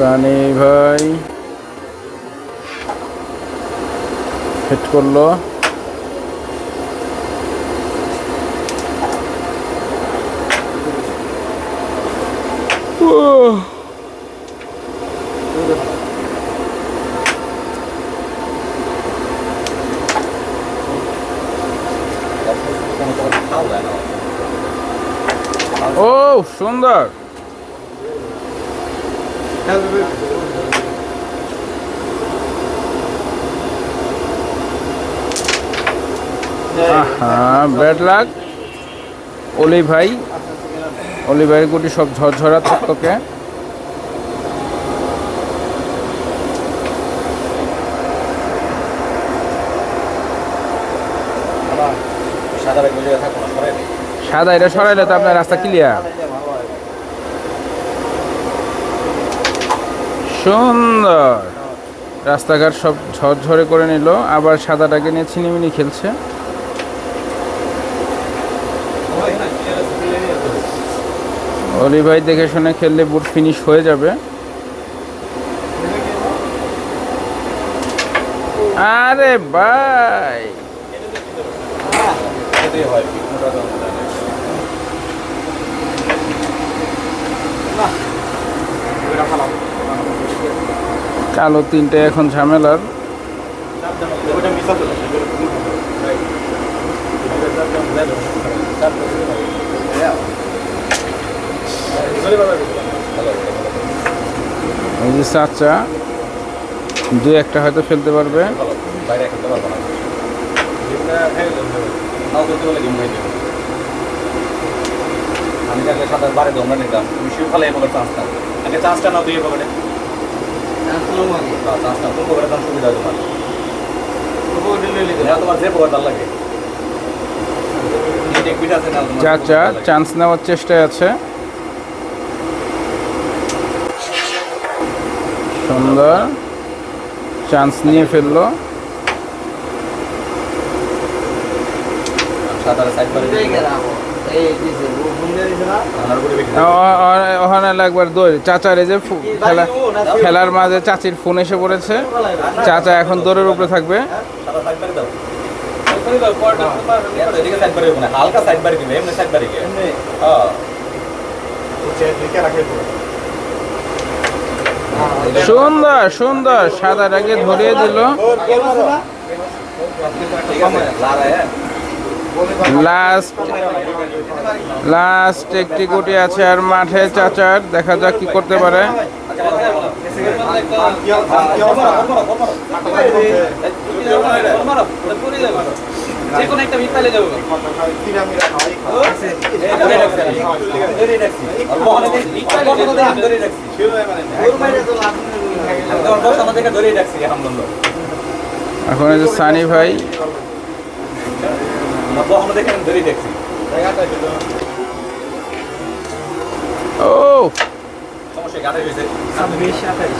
সানি ভাই। হিট করল। ও সুন্দর। হ্যাঁ ব্যাড লাক অলি ভাই অলি ভাইয়ের গুটি সব ঝরঝরা নেই সাদা এটা সরাইলে তো আপনার রাস্তা ক্লিয়ার সুন্দর। রাস্তাঘাট সব ঝরঝরে করে নিল। আবার সাদাটাকে নিয়ে ছিনিমিনি খেলছে। অলি ভাই দেখে শুনে খেললে বুট ফিনিশ হয়ে যাবে। আরে ভাই! কালো তিনটে এখন ঝামেলার। চাচা দু একটা হয়তো ফেলতে পারবে। আমি থাকলে সাঁতার বারে দমরা নিতাম। তুমি শিব ফালে এবার চান্স নাও আগে চান্সটা নাও দুই পকেটে। যে চাচা চান্স নেওয়ার চেষ্টায় আছে। সুন্দর চান্স নিয়ে ফেলল। সাঁতারে সাইড করে ওখানে একবার দৌড়। চাচার এই যে খেলা খেলার মাঝে চাচির ফোন এসে পড়েছে। চাচা এখন দৌড়ের উপরে থাকবে। সাদা হালকা সাইড বাড়ি দিবে এমনি সাইড বাড়ি গিয়ে হ্যাঁ সুন্দর সুন্দর সাদাটাকে ধরিয়ে দিল লাস্ট লাস্ট একটি গুটি আছে আর মাঠে চাচার। দেখা যাক কি করতে পারে। এখন সানি ভাই। ও। সমস্যা গাড়ি হয়েছে ছাব্বিশ আঠাইশ।